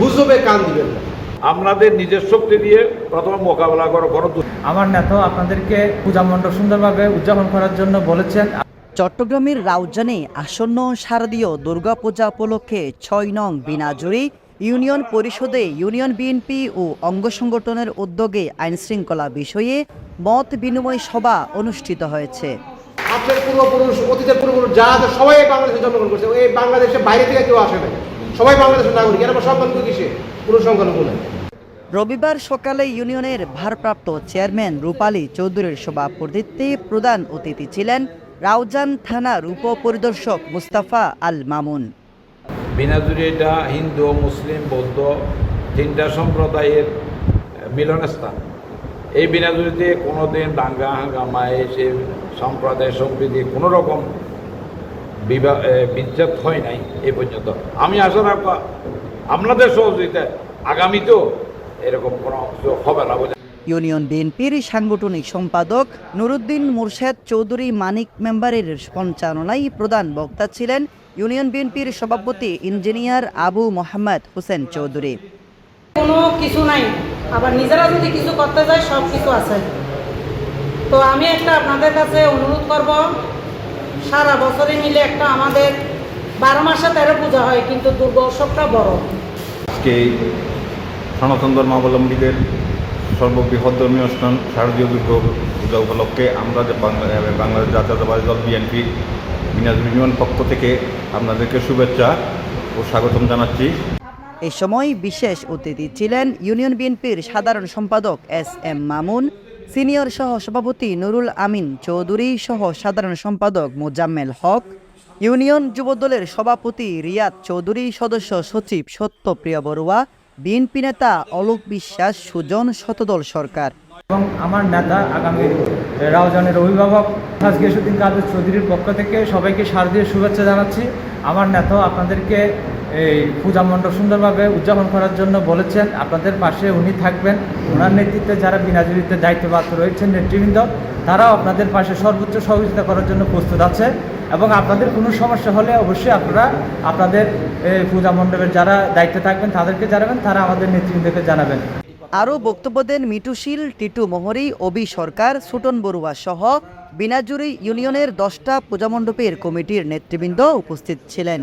গুজবে কান দিবেন না। আপনাদের নিজের শক্তি দিয়ে প্রথমে মোকাবেলা করো করো আমার নেতা আপনাদেরকে পূজা মণ্ডপ সুন্দরভাবে উদযাপন করার জন্য বলেছেন। চট্টগ্রামের রাউজানে আসন্ন শারদীয় দুর্গাপূজা উপলক্ষে ছয় নং বিনাজুরি ইউনিয়ন পরিষদে ইউনিয়ন বিএনপি ও অঙ্গ সংগঠনের উদ্যোগে আইনশৃঙ্খলা বিষয়ে মত বিনিময় সভা অনুষ্ঠিত হয়েছে। আপনার পূর্বপুরুষ অতীতের পূর্বপুরুষ যারা সবাই বাংলাদেশে জন্মগ্রহণ করছে। এই বাংলাদেশের বাইরে থেকে কেউ আসে না সবাই বাংলাদেশের নাগরিক এর সংখ্যালঘু কিসে? কোনো সংখ্যালঘু নাই। রবিবার সকালে ইউনিয়নের ভারপ্রাপ্ত চেয়ারম্যান রূপালী চৌধুরীর সভাপতিত্বে প্রধান অতিথি ছিলেন রাউজান থানার উপপরিদর্শক মুস্তাফা আল মামুন। বিনাজুরি এটা হিন্দু মুসলিম বৌদ্ধ তিনটা সম্প্রদায়ের মিলনস্থান। এই বিনাজুরিতে কোনো দিন দাঙ্গা হাঙ্গামা এসে সম্প্রদায় সম্প্রীতি কোনো রকম বিবাহ বিচ্ছেদ হয় নাই এই পর্যন্ত। আমি আশা রাখব আপনাদের সহযোগিতায় আগামীতেও এরকম কোনো হবে না বুঝলেন? ইউনিয়ন বিএনপির সাংগঠনিক সম্পাদক নুরুদ্দিন মুরশেদ চৌধুরী মানিক মেম্বারের সঞ্চালনায় প্রধান বক্তা ছিলেন ইউনিয়ন বিএনপির সভাপতি ইঞ্জিনিয়ার আবু মোহাম্মদ হোসেন চৌধুরী। কোনো কিছু নাই। আবার নিজেরা যদি কিছু করতে যায় সব কিছু আছে। তো আমি একটা আপনাদের কাছে অনুরোধ করব সারা বছরে মিলে একটা আমাদের বারো মাসে তেরো পূজা হয় কিন্তু দুর্গা উৎসবটা বড়। আজকে এই সনাতন ধর্মাবলম্বীদের সর্ববৃহৎ ধর্মীয় অনুষ্ঠান শারদীয় দুর্গা পূজা উপলক্ষে আমরা যে বাংলা- বাংলাদেশ জাতীয়তাবাদী দল বিএনপি মিনাজ ইউনিয়ন পক্ষ থেকে আপনাদেরকে শুভেচ্ছা ও স্বাগতম জানাচ্ছি। এ সময় বিশেষ অতিথি ছিলেন ইউনিয়ন বিএনপির সাধারণ সম্পাদক এস এম মামুন সিনিয়র সহ সভাপতি নুরুল আমিন চৌধুরী সহ সাধারণ সম্পাদক মোজাম্মেল হক, ইউনিয়ন যুবদলের সভাপতি রিয়াদ চৌধুরী, সদস্য সচিব সত্যপ্রিয় বড়ুয়া, বিএনপি নেতা অলোক বিশ্বাস, সুজন শতদল সরকার। এবং আমার নেতা আগামী রাউজানের অভিভাবক গিয়াসুদ্দিন কাদের চৌধুরীর পক্ষ থেকে সবাইকে শারদীয় শুভেচ্ছা জানাচ্ছি। আমার নেতা আপনাদেরকে এই পূজা মণ্ডপ সুন্দরভাবে উদযাপন করার জন্য বলেছেন। আপনাদের পাশে উনি থাকবেন। ওনার নেতৃত্বে যারা বিনাজুরিতে দায়িত্বপ্রাপ্ত রয়েছেন নেতৃবৃন্দ, তারাও আপনাদের পাশে সর্বোচ্চ সহযোগিতা করার জন্য প্রস্তুত আছে এবং আপনাদের কোনো সমস্যা হলে অবশ্যই আপনারা আপনাদের পূজা মণ্ডপের যারা দায়িত্বে থাকবেন, তাদেরকে জানাবেন, তারা আমাদের নেতৃবৃন্দকে জানাবেন। আরও বক্তব্য দেন মিটুশীল টিটু মোহরি, অবি সরকার, সুটন বড়ুয়া সহ বিনাজুরি ইউনিয়নের দশটা পূজামণ্ডপের কমিটির নেতৃবৃন্দ উপস্থিত ছিলেন।